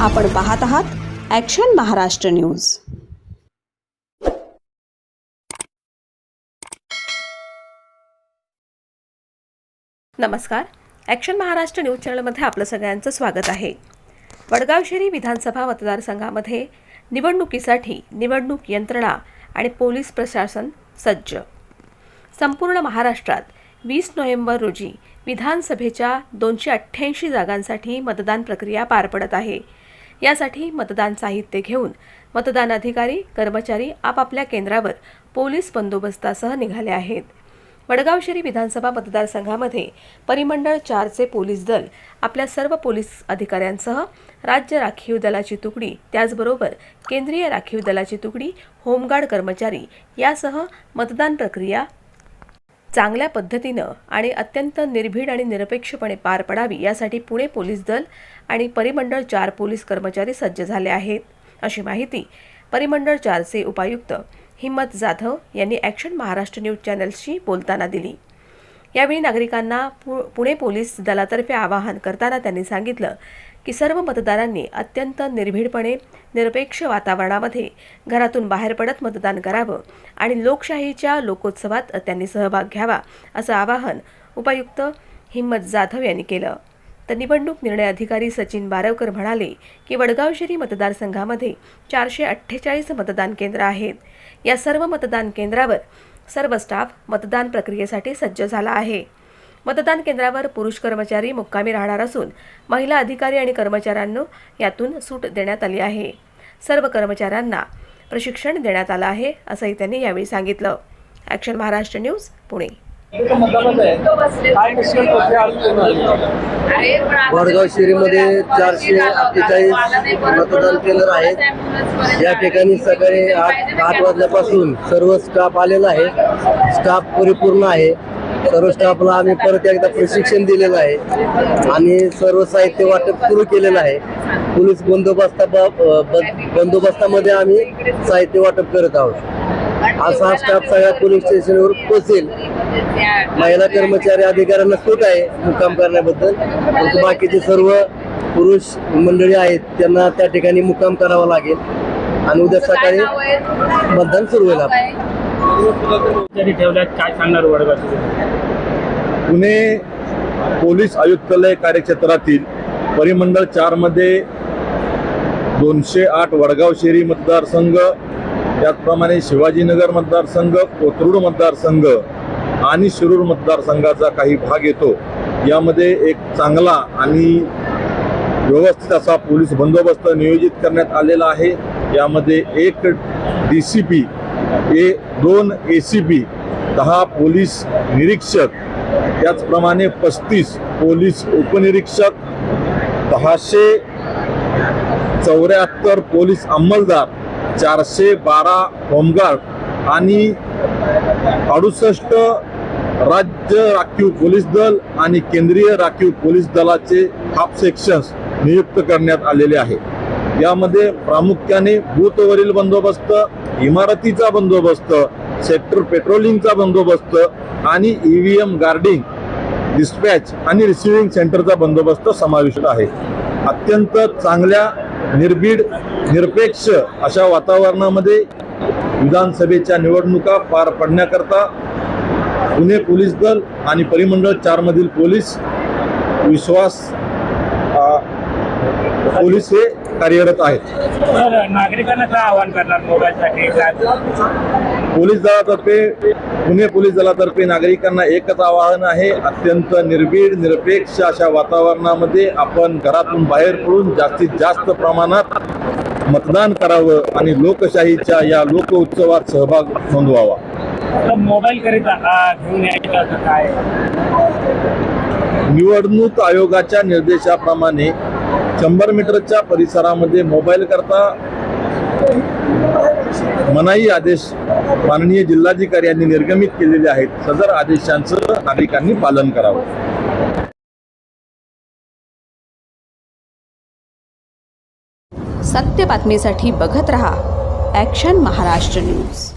आपण पाहत आहात ॲक्शन महाराष्ट्र न्यूज नमस्कार. ॲक्शन महाराष्ट्र न्यूज चॅनलमध्ये आपलं सगळ्यांचं स्वागत आहे. वडगाव शहरी विधानसभा मतदारसंघामध्ये निवडणुकीसाठी निवडणूक यंत्रणा आणि पोलीस प्रशासन सज्ज. संपूर्ण महाराष्ट्रात वीस नोव्हेंबर रोजी विधानसभेच्या दोनशे अठ्ठ्याऐंशी जागांसाठी मतदान प्रक्रिया पार पडत आहे. यासाठी मतदान साहित्य घेऊन मतदान अधिकारी कर्मचारी आपापल्या केंद्रावर पोलीस बंदोबस्तासह निघाले आहेत. वडगाव शहरी विधानसभा मतदारसंघामध्ये परिमंडळ चारचे पोलीस दल आपल्या सर्व पोलीस अधिकाऱ्यांसह राज्य राखीव दलाची तुकडी त्याचबरोबर केंद्रीय राखीव दलाची तुकडी होमगार्ड कर्मचारी यासह मतदान प्रक्रिया चांगल्या पद्धतीनं आणि अत्यंत निर्भीड आणि निरपेक्षपणे पार पडावी यासाठी पुणे पोलीस दल आणि परिमंडळ चार पोलीस कर्मचारी सज्ज झाले आहेत. अशी माहिती परिमंडळ चारचे उपायुक्त हिम्मत जाधव यांनी ॲक्शन महाराष्ट्र न्यूज चॅनल्सशी बोलताना दिली. यावेळी नागरिकांना पु पुणे पोलीस दलातर्फे आवाहन करताना त्यांनी सांगितलं की सर्व मतदारांनी अत्यंत निर्भीडपणे निरपेक्ष वातावरणामध्ये घरातून बाहेर पडत मतदान करावं आणि लोकशाहीच्या लोकोत्सवात त्यांनी सहभाग घ्यावा असं आवाहन उपायुक्त हिम्मत जाधव यांनी केलं. तर निवडणूक निर्णय अधिकारी सचिन बारवकर म्हणाले की वडगावशिरी मतदारसंघामध्ये चारशे अठ्ठेचाळीस मतदान केंद्र आहेत. या सर्व मतदान केंद्रावर सर्व स्टाफ मतदान प्रक्रियेसाठी सज्ज झाला आहे. मतदान केंद्रावर पुरुष कर्मचारी मुक्कामी राहणार असून महिला अधिकारी आणि कर्मचाऱ्यांना यातून सूट देण्यात आली आहे. सर्व कर्मचाऱ्यांना प्रशिक्षण देण्यात आलं आहे असंही त्यांनी यावेळी सांगितलं. Action Maharashtra news Pune. Vadgaon शिरीमध्ये चारशे अठ्ठेचाळीस मतदान केंद्र आहेत. या ठिकाणी सकाळी आठ आठ वाजल्यापासून सर्व स्टाफ आलेला आहे. स्टाफ परिपूर्ण आहे. सर्व स्टाफला आम्ही परत एकदा प्रशिक्षण दिलेलं आहे. आणि सर्व साहित्य वाटप सुरू केलेलं आहे. पोलीस बंदोबस्ता बंदोबस्तामध्ये आम्ही साहित्य वाटप करत आहोत. असा स्टाफ सगळ्या पोलीस स्टेशनवर पोहोचेल महिला कर्मचारी अधिकाऱ्यांना सूट आहे मुक्काम करण्याबद्दल. परंतु बाकीचे सर्व पुरुष मंडळी आहेत त्यांना त्या ठिकाणी मुक्काम करावा लागेल. आणि उद्या सकाळी मतदान सुरू होईल ठेवल्यात काय सांगणार पुणे पोलीस आयुक्तालय कार्यक्षेत्रातील परिमंडळ चारमध्ये दोनशे आठ वडगाव शहरी मतदारसंघ त्याचप्रमाणे शिवाजीनगर मतदारसंघ कोथरूड मतदारसंघ आणि शिरूर मतदारसंघाचा काही भाग येतो. यामध्ये एक चांगला आणि व्यवस्थित असा पोलीस बंदोबस्त नियोजित करण्यात आलेला आहे. यामध्ये एक डी सी पी ए दोन ए सी पी दहा पोलीस निरीक्षक त्याचप्रमाणे पस्तीस पोलीस उपनिरीक्षक दहाशे चौऱ्याहत्तर पोलीस अंमलदार चारशे बारा होमगार्ड आणि अडुसष्ट राज्य राखीव पोलीस दल आणि केंद्रीय राखीव पोलीस दलाचे हाफ सेक्शन्स नियुक्त करण्यात आलेले आहे. यामध्ये प्रामुख्याने बूथवरील बंदोबस्त इमारतीचा बंदोबस्त सेक्टर पेट्रोलिंगचा बंदोबस्त आणि ईव्हीएम गार्डिंग डिस्पॅच आणि रिसिव्हिंग सेंटरचा बंदोबस्त समाविष्ट आहे. अत्यंत चांगल्या निर्भीड निरपेक्ष अशा वातावरणामध्ये विधानसभेच्या निवडणुका पार पडण्याकरता पुणे पोलीस दल आणि परिमंडळ चारमधील पोलीस विश्वास पोलीस हे कार्यरत आहेत. नागरिकांना काय आवाहन करणार मोबाईलसाठी? पोलीस दलातर्फे पुणे पोलीस दलातर्फे नागरिकांना एकच आवाहन आहे. अत्यंत निर्भीड निरपेक्ष अशा वातावरणामध्ये आपण घरातून बाहेर पडून जास्तीत जास्त प्रमाणात मतदान करावं आणि लोकशाहीच्या या लोक उत्सवात सहभाग नोंदवावा. मोबाईल करिता काय? निवडणूक आयोगाच्या निर्देशाप्रमाणे शंभर मीटरच्या परिसरामध्ये मोबाईल करता मनाई आदेश माननीय जिल्हाधिकारी यांनी निर्गमित केलेले आहेत. सदर आदेशांचं नागरिकांनी पालन करावं. सत्य बातमीसाठी बघत रहा. Action Maharashtra news